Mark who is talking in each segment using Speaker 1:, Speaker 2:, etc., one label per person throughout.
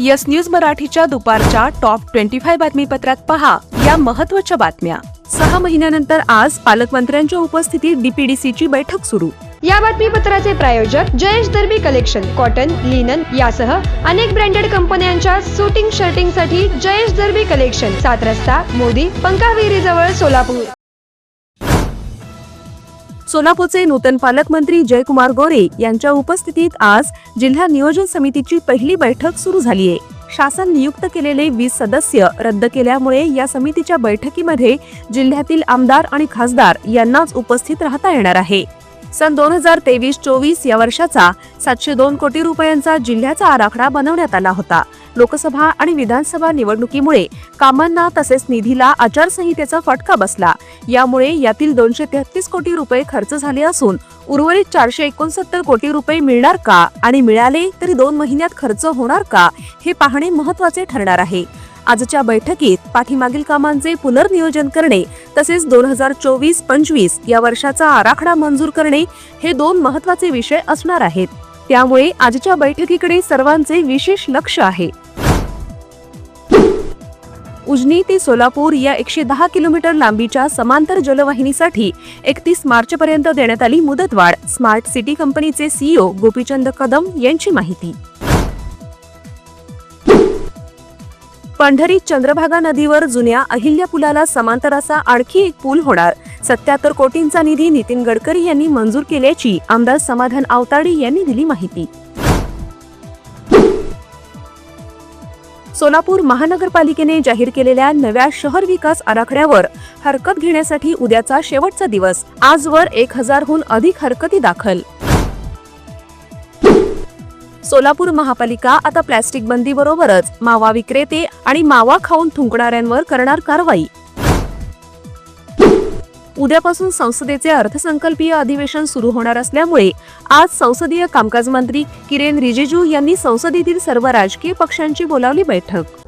Speaker 1: Yes News मराठीच्या दुपारच्या top twenty five बातमीपत्रात पहा या महत्त्वाच्या बातम्या. सहा महिन्यानंतर आज पालकमंत्र्यांच्या उपस्थितीत डीपीडीसीची बैठक सुरू.
Speaker 2: या बातमीपत्राचे प्रायोजक Jayesh Derby collection cotton linen यासह अनेक ब्रँडेड कंपन्यांच्या शूटिंग शर्टिंगसाठी जयेश दर्बी कलेक्शन सात रस्ता मोदी पंकाविहिरी जवळ सोलापूर.
Speaker 1: सोलापूरचे नूतन पालकमंत्री जयकुमार गोरे यांच्या उपस्थितीत आज जिल्हा नियोजन समितीची पहिली बैठक सुरू झाली आहे. शासन नियुक्त केलेले वीस सदस्य रद्द केल्यामुळे या समितीच्या बैठकीमध्ये जिल्ह्यातील आमदार आणि खासदार यांनाच उपस्थित राहता येणार आहे. सन दोन हजार तेवीस चोवीस या वर्षाचा सातशे दोन कोटी रुपयांचा जिल्ह्याचा आराखडा बनवण्यात आला होता. लोकसभा आणि विधानसभा निवडणुकीमुळे कामांना तसेच निधीला आचारसंहितेचा फटका बसला. यामुळे यातील दोनशे तेहतीस कोटी रुपये खर्च झाले असून उर्वरित चारशे एकोणसत्तर कोटी रुपये मिळणार का आणि मिळाले तरी दोन महिन्यात खर्च होणार का हे पाहणे महत्त्वाचे ठरणार आहे. आजच्या बैठकीत पाठीमागील कामांचे पुनर्नियोजन करणे तसेच दोन हजार चोवीस पंचवीस या वर्षाचा आराखडा मंजूर करणे हे दोन महत्त्वाचे विषय असणार आहेत. त्यामुळे आजच्या बैठकीकडे सर्वांचे विशेष लक्ष आहे. उजनी ते सोलापूर या एकशे दहा किलोमीटर लांबीच्या समांतर जलवाहिनीसाठी एकतीस मार्च पर्यंत देण्यात आली मुदतवाढ स्मार्ट सिटी कंपनीचे सीईओ गोपीचंद कदम यांची माहिती. पंढरीत चंद्रभागा नदीवर जुन्या अहिल्या पुलाला समांतर असा आणखी एक पूल होणार. सत्याहत्तर कोटींचा निधी नितीन गडकरी यांनी मंजूर केल्याची आमदार समाधान आवताडे यांनी दिली माहिती. सोलापूर महानगरपालिकेने जाहीर केलेल्या नव्या शहर विकास आराखड्यावर हरकत घेण्यासाठी उद्याचा शेवटचा दिवस. आजवर एक हजारहून अधिक हरकती दाखल. सोलापूर महापालिका आता प्लॅस्टिक बंदी बरोबरच मावा विक्रेते आणि मावा खाऊन थुंकणाऱ्यांवर करणार कारवाई. उद्यापासून संसदेचे अर्थसंकल्पीय अधिवेशन सुरू होणार असल्यामुळे आज संसदीय कामकाज मंत्री किरेन रिजिजू यांनी संसदेतील सर्व राजकीय पक्षांची बोलावली बैठक.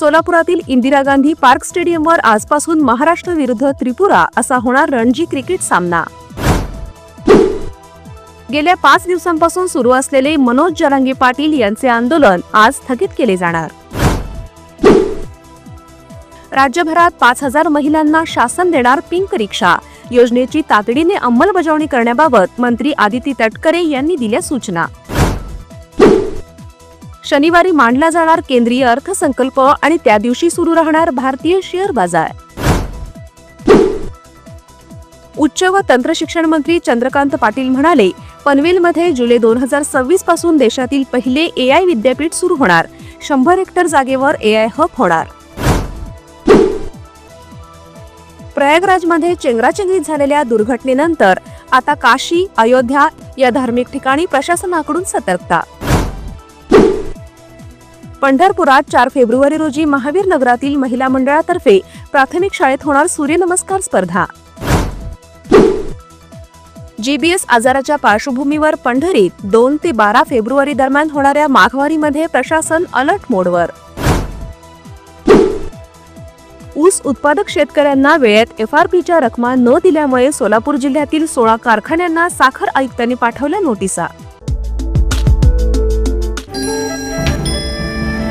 Speaker 1: सोलापुरातील इंदिरा गांधी पार्क स्टेडियमवर आजपासून महाराष्ट्र विरुद्ध त्रिपुरा असा होणार रणजी क्रिकेट सामना. गेल्या पाच दिवसांपासून सुरू असलेले मनोज जरांगे पाटील यांचे आंदोलन आज स्थगित केले जाणार. राज्यभरात पाच हजार महिलांना शासन देणार पिंक रिक्षा. योजनेची तातडीने अंमलबजावणी करण्याबाबत मंत्री आदिती तटकरे यांनी दिल्या सूचना. शनिवारी मांडला जाणार केंद्रीय अर्थसंकल्प आणि त्या दिवशी सुरू राहणार भारतीय शेअर बाजार. उच्च व तंत्रशिक्षण मंत्री चंद्रकांत पाटील म्हणाले पनवेलमध्ये जुलै दोन हजार सव्वीसपासून देशातील पहिले एआय विद्यापीठ सुरू होणार. शंभर हेक्टर जागेवर एआय हब होणार. प्रयागराजमध्ये चेंगराचेंगरीत झालेल्या दुर्घटनेनंतर आता काशी अयोध्या या धार्मिक ठिकाणी प्रशासनाकडून सतर्कता. पंढरपुरात चार फेब्रुवारी रोजी महावीर नगरातील महिला मंडळातर्फे प्राथमिक शाळेत होणार सूर्यनमस्कार स्पर्धा. जीबीएस आजाराच्या पार्श्वभूमीवर पंढरीत दोन ते बारा फेब्रुवारी दरम्यान होणाऱ्या माघवारीमध्ये प्रशासन अलर्ट मोडवर. ऊस उत्पादक शेतकऱ्यांना वेळेत एफआरपीच्या रकमा न दिल्यामुळे सोलापूर जिल्ह्यातील सोळा कारखान्यांना साखर आयुक्तांनी पाठवल्या नोटिसा.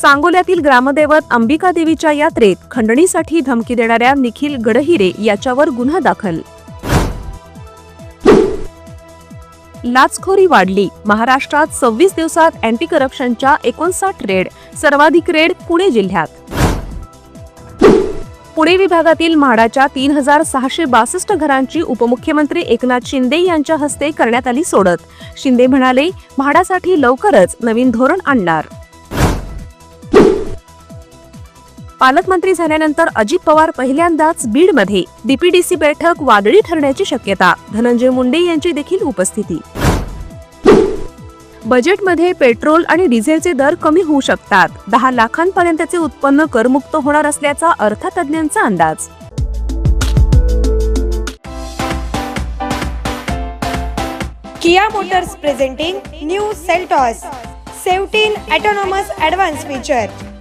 Speaker 1: सांगोल्यातील ग्रामदैवत अंबिका देवीच्या यात्रेत खंडणीसाठी धमकी देणाऱ्या निखिल गडहिरे याच्यावर गुन्हा दाखल. लाचखोरी वाढली. महाराष्ट्रात सव्वीस दिवसात अँटी करप्शनच्या एकोणसाठ रेड सर्वाधिक रेड पुणे जिल्ह्यात. पुणे विभागातील म्हाडाच्या तीन हजार सहाशे बासष्ट घरांची उपमुख्यमंत्री एकनाथ शिंदे यांच्या हस्ते करण्यात आली सोडत. शिंदे म्हणाले म्हाडासाठी लवकरच नवीन धोरण आणणार. पालकमंत्री झाल्यानंतर अजित पवार पहिल्यांदाच बीडमध्ये. डीपीडीसी बैठक वादळी ठरण्याची शक्यता. धनंजय मुंडे यांची देखील उपस्थिती. बजेटमध्ये पेट्रोल आणि डिझेलचे दर कमी होऊ शकतात. दहा लाखांपर्यंतचे उत्पन्न करमुक्त होणार असल्याचा अर्थतज्ञांचा अंदाज.
Speaker 2: Kia Motors presenting new Seltos. Seventeen autonomous advanced feature.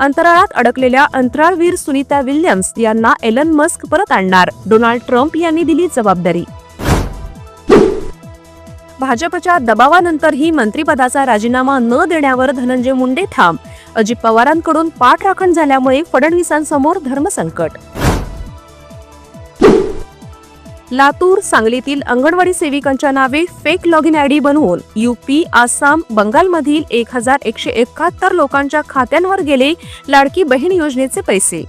Speaker 1: अंतराळात अडकलेल्या अंतराळवीर सुनीता विल्यम्स यांना एलन मस्क परत आणणार. डोनाल्ड ट्रम्प यांनी दिली जबाबदारी. भाजपच्या दबावानंतरही मंत्रिपदाचा राजीनामा न देण्यावर धनंजय मुंडे ठाम. अजित पवारांकडून पाठराखण झाल्यामुळे फडणवीसांसमोर धर्मसंकट. लातूर सांगलीतील अंगणवाडी सेविकांच्या नावे fake log in I D बनवून युपी आसाम बंगालमधील एक हजार एकशे एकाहत्तर लोकांच्या खात्यांवर गेले लाडकी बहीण योजनेचे पैसे.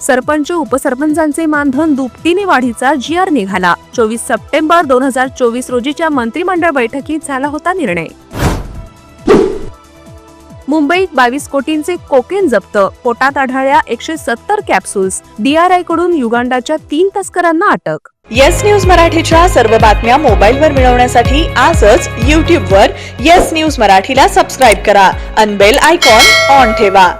Speaker 1: सरपंच उपसरपंचांचे मानधन दुपटीने वाढीचा जी आर निघाला. चोवीस सप्टेंबर दोन हजार चोवीस रोजीच्या मंत्रिमंडळ बैठकीत झाला होता निर्णय. मुंबईत बावीस कोटींचे कोकेन जप्त. पोटात आढळल्या एकशे सत्तर कॅप्सूल्स डीआरआयकडून युगांडाच्या तीन तस्करांना अटक.
Speaker 3: येस न्यूज मराठीच्या सर्व बातम्या मोबाईलवर मिळवण्यासाठी आजच यूट्यूबवर येस न्यूज मराठीला सबस्क्राईब करा. अनबेल आयकॉन ऑन ठेवा.